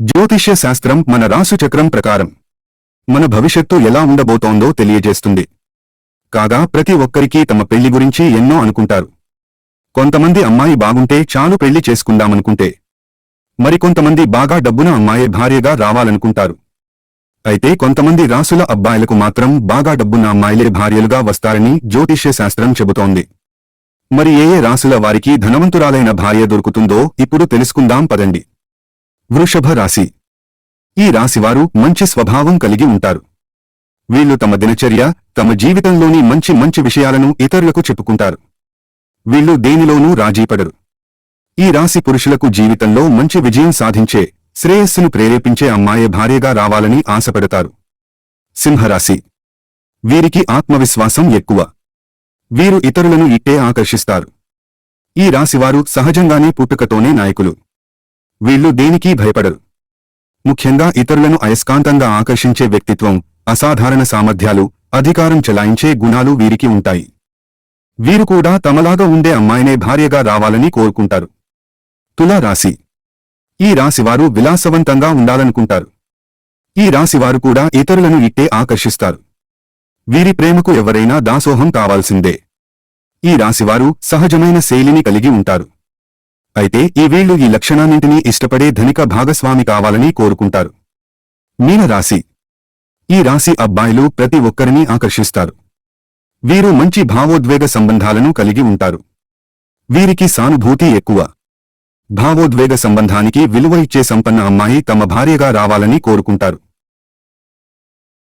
జ్యోతిష్య శాస్త్రం మన రాసు చక్రం ప్రకారం మన భవిష్యత్తు ఎలా ఉండబోతోందో తెలియజేస్తుంది. కాగా ప్రతి ఒక్కరికీ తమ పెళ్ళి గురించి ఎన్నో అనుకుంటారు. కొంతమంది అమ్మాయి బాగుంటే చాలు పెళ్ళి చేసుకుందామనుకుంటే మరికొంతమంది బాగా డబ్బున అమ్మాయే భార్యగా రావాలనుకుంటారు. అయితే కొంతమంది రాసుల అబ్బాయిలకు మాత్రం బాగా డబ్బున్న అమ్మాయిలే భార్యలుగా వస్తారని జ్యోతిష్య శాస్త్రం చెబుతోంది. మరి ఏ ఏ రాసుల వారికి ధనవంతురాలైన భార్య దొరుకుతుందో ఇప్పుడు తెలుసుకుందాం పదండి. వృషభ రాశి. ఈ రాశివారు మంచి స్వభావం కలిగి ఉంటారు. వీళ్ళు తమ దినచర్య తమ జీవితంలోని మంచి మంచి విషయాలను ఇతరులకు చెప్పుకుంటారు. వీళ్ళు దేనిలోనూ రాజీపడరు. ఈ రాశి పురుషులకు జీవితంలో మంచి విజయం సాధించే శ్రేయస్సును ప్రేరేపించే అమ్మాయే భార్యగా రావాలని ఆశపడతారు. సింహరాశి. వీరికి ఆత్మవిశ్వాసం ఎక్కువ. వీరు ఇతరులను ఇట్టే ఆకర్షిస్తారు. ఈ రాశివారు సహజంగానే పుట్టుకతోనే నాయకులు. వీళ్ళు దేనికీ భయపడరు. ముఖ్యంగా ఇతరులను అయస్కాంతంగా ఆకర్షించే వ్యక్తిత్వం అసాధారణ సామర్థ్యాలు అధికారం చెలాయించే గుణాలు వీరికి ఉంటాయి. వీరు కూడా తమలాగా ఉండే అమ్మాయినే భార్యగా రావాలని కోరుకుంటారు. తులా రాశి. ఈ రాశివారు విలాసవంతంగా ఉండాలనుకుంటారు. ఈ రాశివారు కూడా ఇతరులను ఇట్టే ఆకర్షిస్తారు. వీరి ప్రేమకు ఎవరైనా దాసోహం కావాల్సిందే. ఈ రాశివారు సహజమైన శైలిని కలిగి ఉంటారు. అయితే ఈ వీళ్ళు ఈ లక్షణాన్నింటినీ ఇష్టపడే ధనిక భాగస్వామి కావాలని కోరుకుంటారు. మీనరాశి ఈ రాశి అబ్బాయిలు ప్రతి ఒక్కరినీ ఆకర్షిస్తారు. వీరు మంచి భావోద్వేగ సంబంధాలను కలిగి ఉంటారు. వీరికి సానుభూతి ఎక్కువ. భావోద్వేగ సంబంధానికి విలువ ఇచ్చే సంపన్న అమ్మాయి తమ భార్యగా రావాలని కోరుకుంటారు.